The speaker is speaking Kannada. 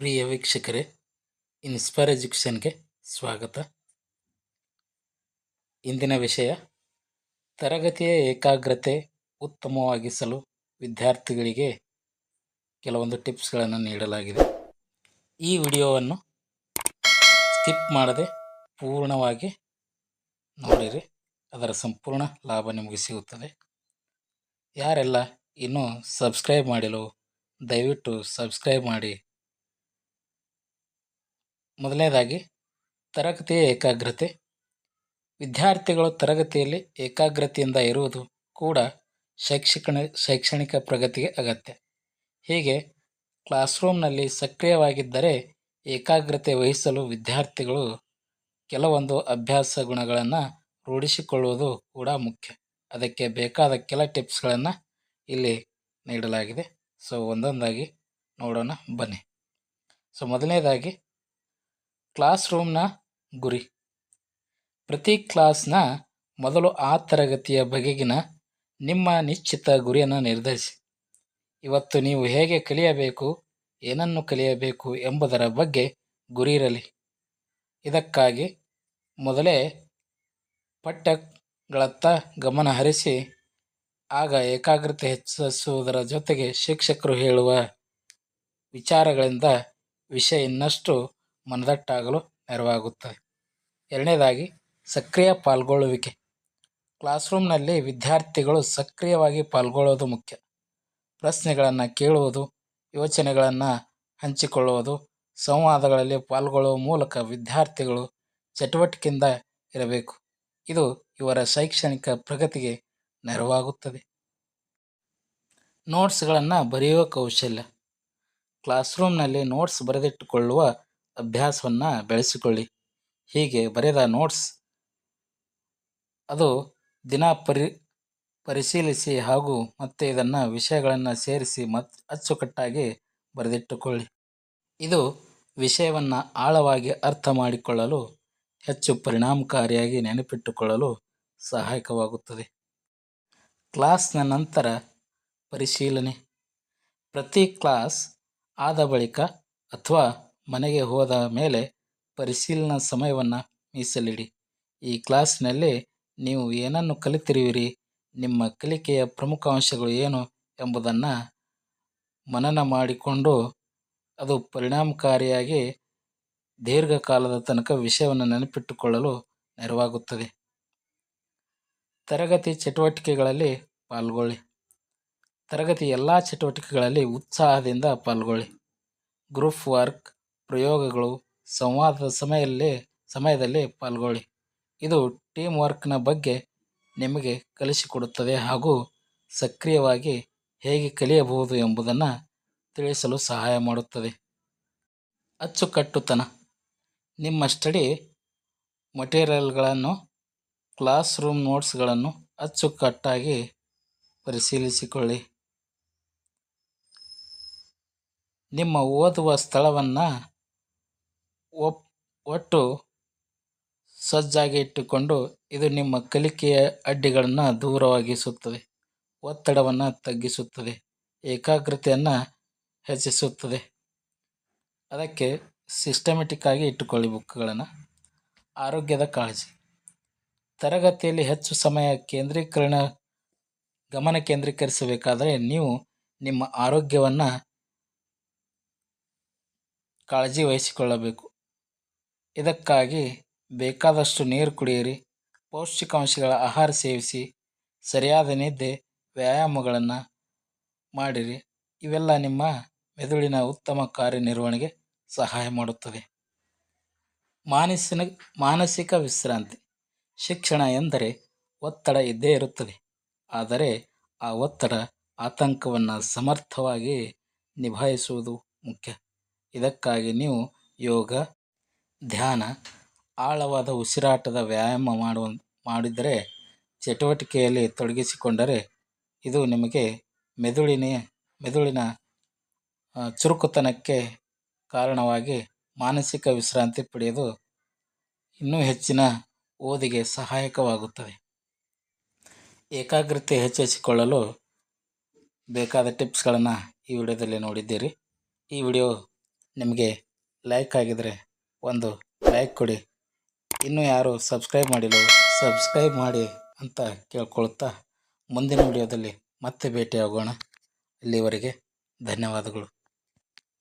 ಪ್ರಿಯ ವೀಕ್ಷಕರೇ ಇನ್ಸ್ಪೈರ್ ಎಜುಕೇಷನ್ಗೆ ಸ್ವಾಗತ. ಇಂದಿನ ವಿಷಯ, ತರಗತಿಯ ಏಕಾಗ್ರತೆ ಉತ್ತಮವಾಗಿಸಲು ವಿದ್ಯಾರ್ಥಿಗಳಿಗೆ ಕೆಲವೊಂದು ಟಿಪ್ಸ್ಗಳನ್ನು ನೀಡಲಾಗಿದೆ. ಈ ವಿಡಿಯೋವನ್ನು ಸ್ಕಿಪ್ ಮಾಡದೆ ಪೂರ್ಣವಾಗಿ ನೋಡಿರಿ. ಅದರ ಸಂಪೂರ್ಣ ಲಾಭ ನಿಮಗೆ ಸಿಗುತ್ತದೆ. ಯಾರೆಲ್ಲ ಇನ್ನೂ ಸಬ್ಸ್ಕ್ರೈಬ್ ಮಾಡಿಲ್ಲವೋ, ದಯವಿಟ್ಟು ಸಬ್ಸ್ಕ್ರೈಬ್ ಮಾಡಿ. ಮೊದಲನೇದಾಗಿ, ತರಗತಿಯ ಏಕಾಗ್ರತೆ. ವಿದ್ಯಾರ್ಥಿಗಳು ತರಗತಿಯಲ್ಲಿ ಏಕಾಗ್ರತೆಯಿಂದ ಇರುವುದು ಕೂಡ ಶೈಕ್ಷಣಿಕ ಶೈಕ್ಷಣಿಕ ಪ್ರಗತಿಗೆ ಅಗತ್ಯ. ಹೀಗೆ ಕ್ಲಾಸ್ ರೂಮ್ನಲ್ಲಿ ಸಕ್ರಿಯವಾಗಿದ್ದರೆ ಏಕಾಗ್ರತೆ ವಹಿಸಲು ವಿದ್ಯಾರ್ಥಿಗಳು ಕೆಲವೊಂದು ಅಭ್ಯಾಸ ಗುಣಗಳನ್ನು ರೂಢಿಸಿಕೊಳ್ಳುವುದು ಕೂಡ ಮುಖ್ಯ. ಅದಕ್ಕೆ ಬೇಕಾದ ಕೆಲ ಟಿಪ್ಸ್ಗಳನ್ನು ಇಲ್ಲಿ ನೀಡಲಾಗಿದೆ. ಸೊ, ಒಂದೊಂದಾಗಿ ನೋಡೋಣ, ಬನ್ನಿ. ಸೊ, ಮೊದಲನೇದಾಗಿ ಕ್ಲಾಸ್ ರೂಮ್ನ ಗುರಿ. ಪ್ರತಿ ಕ್ಲಾಸ್ನ ಮೊದಲು ಆ ತರಗತಿಯ ಬಗೆಗಿನ ನಿಮ್ಮ ನಿಶ್ಚಿತ ಗುರಿಯನ್ನು ನಿರ್ಧರಿಸಿ. ಇವತ್ತು ನೀವು ಹೇಗೆ ಕಲಿಯಬೇಕು, ಏನನ್ನು ಕಲಿಯಬೇಕು ಎಂಬುದರ ಬಗ್ಗೆ ಗುರಿ ಇರಲಿ. ಇದಕ್ಕಾಗಿ ಮೊದಲೇ ಪಠ್ಯಗಳತ್ತ ಗಮನ ಹರಿಸಿ, ಆಗ ಏಕಾಗ್ರತೆ ಹೆಚ್ಚಿಸುವುದರ ಜೊತೆಗೆ ಶಿಕ್ಷಕರು ಹೇಳುವ ವಿಚಾರಗಳಿಂದ ವಿಷಯ ಇನ್ನಷ್ಟು ಮನದಟ್ಟಾಗಲು ನೆರವಾಗುತ್ತದೆ. ಎರಡನೇದಾಗಿ, ಸಕ್ರಿಯ ಪಾಲ್ಗೊಳ್ಳುವಿಕೆ. ಕ್ಲಾಸ್ ರೂಮ್ನಲ್ಲಿ ವಿದ್ಯಾರ್ಥಿಗಳು ಸಕ್ರಿಯವಾಗಿ ಪಾಲ್ಗೊಳ್ಳೋದು ಮುಖ್ಯ. ಪ್ರಶ್ನೆಗಳನ್ನು ಕೇಳುವುದು, ಯೋಚನೆಗಳನ್ನು ಹಂಚಿಕೊಳ್ಳುವುದು, ಸಂವಾದಗಳಲ್ಲಿ ಪಾಲ್ಗೊಳ್ಳುವ ಮೂಲಕ ವಿದ್ಯಾರ್ಥಿಗಳು ಚಟುವಟಿಕೆಯಿಂದ ಇರಬೇಕು. ಇದು ಇವರ ಶೈಕ್ಷಣಿಕ ಪ್ರಗತಿಗೆ ನೆರವಾಗುತ್ತದೆ. ನೋಟ್ಸ್ಗಳನ್ನು ಬರೆಯುವ ಕೌಶಲ್ಯ. ಕ್ಲಾಸ್ ರೂಮ್ನಲ್ಲಿ ನೋಟ್ಸ್ ಬರೆದಿಟ್ಟುಕೊಳ್ಳುವ ಅಭ್ಯಾಸವನ್ನು ಬೆಳೆಸಿಕೊಳ್ಳಿ. ಹೀಗೆ ಬರೆದ ನೋಟ್ಸ್ ಅದು ದಿನ ಪರಿ, ಪರಿಶೀಲಿಸಿ ಹಾಗೂ ಮತ್ತೆ ಇದನ್ನು ವಿಷಯಗಳನ್ನು ಸೇರಿಸಿ ಮತ್, ಅಚ್ಚುಕಟ್ಟಾಗಿ ಬರೆದಿಟ್ಟುಕೊಳ್ಳಿ. ಇದು ವಿಷಯವನ್ನು ಆಳವಾಗಿ ಅರ್ಥ ಮಾಡಿಕೊಳ್ಳಲು ಹೆಚ್ಚು ಪರಿಣಾಮಕಾರಿಯಾಗಿ ನೆನಪಿಟ್ಟುಕೊಳ್ಳಲು ಸಹಾಯಕವಾಗುತ್ತದೆ. ಕ್ಲಾಸ್ನ ನಂತರ ಪರಿಶೀಲನೆ. ಪ್ರತಿ ಕ್ಲಾಸ್ ಆದ ಬಳಿಕ ಅಥವಾ ಮನೆಗೆ ಹೋದ ಮೇಲೆ ಪರಿಶೀಲನಾ ಸಮಯವನ್ನು ಮೀಸಲಿಡಿ. ಈ ಕ್ಲಾಸ್ನಲ್ಲಿ ನೀವು ಏನನ್ನು ಕಲಿತಿರುವಿರಿ, ನಿಮ್ಮ ಕಲಿಕೆಯ ಪ್ರಮುಖ ಅಂಶಗಳು ಏನು ಎಂಬುದನ್ನು ಮನನ ಮಾಡಿಕೊಂಡು ಅದು ಪರಿಣಾಮಕಾರಿಯಾಗಿ ದೀರ್ಘಕಾಲದ ತನಕ ವಿಷಯವನ್ನು ನೆನಪಿಟ್ಟುಕೊಳ್ಳಲು ನೆರವಾಗುತ್ತದೆ. ತರಗತಿ ಚಟುವಟಿಕೆಗಳಲ್ಲಿ ಪಾಲ್ಗೊಳ್ಳಿ. ತರಗತಿ ಎಲ್ಲ ಚಟುವಟಿಕೆಗಳಲ್ಲಿ ಉತ್ಸಾಹದಿಂದ ಪಾಲ್ಗೊಳ್ಳಿ. ಗ್ರೂಪ್ ವರ್ಕ್ ಪ್ರಯೋಗಗಳು ಸಂವಾದದ ಸಮಯದಲ್ಲಿ ಸಮಯದಲ್ಲಿ ಪಾಲ್ಗೊಳ್ಳಿ. ಇದು ಟೀಮ್ ವರ್ಕ್ನ ಬಗ್ಗೆ ನಿಮಗೆ ಕಲಿಸಿಕೊಡುತ್ತದೆ ಹಾಗೂ ಸಕ್ರಿಯವಾಗಿ ಹೇಗೆ ಕಲಿಯಬಹುದು ಎಂಬುದನ್ನು ತಿಳಿಸಲು ಸಹಾಯ ಮಾಡುತ್ತದೆ. ಅಚ್ಚುಕಟ್ಟುತನ. ನಿಮ್ಮ ಸ್ಟಡಿ ಮಟೀರಿಯಲ್ಗಳನ್ನು ಕ್ಲಾಸ್ ರೂಮ್ ನೋಟ್ಸ್ಗಳನ್ನು ಅಚ್ಚುಕಟ್ಟಾಗಿ ಪರಿಶೀಲಿಸಿಕೊಳ್ಳಿ. ನಿಮ್ಮ ಓದುವ ಸ್ಥಳವನ್ನು ಒಪ್, ಒಟ್ಟು ಸಜ್ಜಾಗಿ ಇಟ್ಟುಕೊಂಡು ಇದು ನಿಮ್ಮ ಕಲಿಕೆಯ ಅಡ್ಡಿಗಳನ್ನು ದೂರವಾಗಿಸುತ್ತದೆ, ಒತ್ತಡವನ್ನು ತಗ್ಗಿಸುತ್ತದೆ, ಏಕಾಗ್ರತೆಯನ್ನು ಹೆಚ್ಚಿಸುತ್ತದೆ. ಅದಕ್ಕೆ ಸಿಸ್ಟಮೆಟಿಕ್ಕಾಗಿ ಇಟ್ಟುಕೊಳ್ಳಿ ಬುಕ್ಗಳನ್ನು ಆರೋಗ್ಯದ ಕಾಳಜಿ. ತರಗತಿಯಲ್ಲಿ ಹೆಚ್ಚು ಸಮಯ ಕೇಂದ್ರೀಕರಣ, ಗಮನ ಕೇಂದ್ರೀಕರಿಸಬೇಕಾದರೆ ನೀವು ನಿಮ್ಮ ಆರೋಗ್ಯವನ್ನು ಕಾಳಜಿ ವಹಿಸಿಕೊಳ್ಳಬೇಕು. ಇದಕ್ಕಾಗಿ ಬೇಕಾದಷ್ಟು ನೀರು ಕುಡಿಯಿರಿ, ಪೌಷ್ಟಿಕಾಂಶಗಳ ಆಹಾರ ಸೇವಿಸಿ, ಸರಿಯಾದ ನಿದ್ದೆ, ವ್ಯಾಯಾಮಗಳನ್ನು ಮಾಡಿರಿ. ಇವೆಲ್ಲ ನಿಮ್ಮ ಮೆದುಳಿನ ಉತ್ತಮ ಕಾರ್ಯನಿರ್ವಹಣೆಗೆ ಸಹಾಯ ಮಾಡುತ್ತದೆ ಮಾನಸಿನ, ಮಾನಸಿಕ ವಿಶ್ರಾಂತಿ. ಶಿಕ್ಷಣ ಎಂದರೆ ಒತ್ತಡ ಇದ್ದೇ ಇರುತ್ತದೆ. ಆದರೆ ಆ ಒತ್ತಡ ಆತಂಕವನ್ನು ಸಮರ್ಥವಾಗಿ ನಿಭಾಯಿಸುವುದು ಮುಖ್ಯ. ಇದಕ್ಕಾಗಿ ನೀವು ಯೋಗ ಧ್ಯಾನ, ಆಳವಾದ ಉಸಿರಾಟದ ವ್ಯಾಯಾಮ ಮಾಡುವ, ಮಾಡಿದರೆ ಚಟುವಟಿಕೆಯಲ್ಲಿ ತೊಡಗಿಸಿಕೊಂಡರೆ ಇದು ನಿಮಗೆ ಮೆದುಳಿನ ಮೆದುಳಿನ ಚುರುಕುತನಕ್ಕೆ ಕಾರಣವಾಗಿ ಮಾನಸಿಕ ವಿಶ್ರಾಂತಿ ಪಡೆಯೋದು ಇನ್ನೂ ಹೆಚ್ಚಿನ ಓದಿಗೆ ಸಹಾಯಕವಾಗುತ್ತದೆ. ಏಕಾಗ್ರತೆ ಹೆಚ್ಚಿಸಿಕೊಳ್ಳಲು ಬೇಕಾದ ಟಿಪ್ಸ್ಗಳನ್ನು ಈ ವಿಡಿಯೋದಲ್ಲಿ ನೋಡಿದ್ದೀರಿ. ಈ ವಿಡಿಯೋ ನಿಮಗೆ ಲೈಕ್ ಆಗಿದರೆ ಒಂದು ಲೈಕ್ ಕೊಡಿ. ಇನ್ನೂ ಯಾರು ಸಬ್ಸ್ಕ್ರೈಬ್ ಮಾಡಿಲ್ಲ ಸಬ್ಸ್ಕ್ರೈಬ್ ಮಾಡಿ ಅಂತ ಕೇಳ್ಕೊಳ್ತಾ ಮುಂದಿನ ವಿಡಿಯೋದಲ್ಲಿ ಮತ್ತೆ ಭೇಟಿಯಾಗೋಣ. ಇಲ್ಲಿವರೆಗೆ ಧನ್ಯವಾದಗಳು.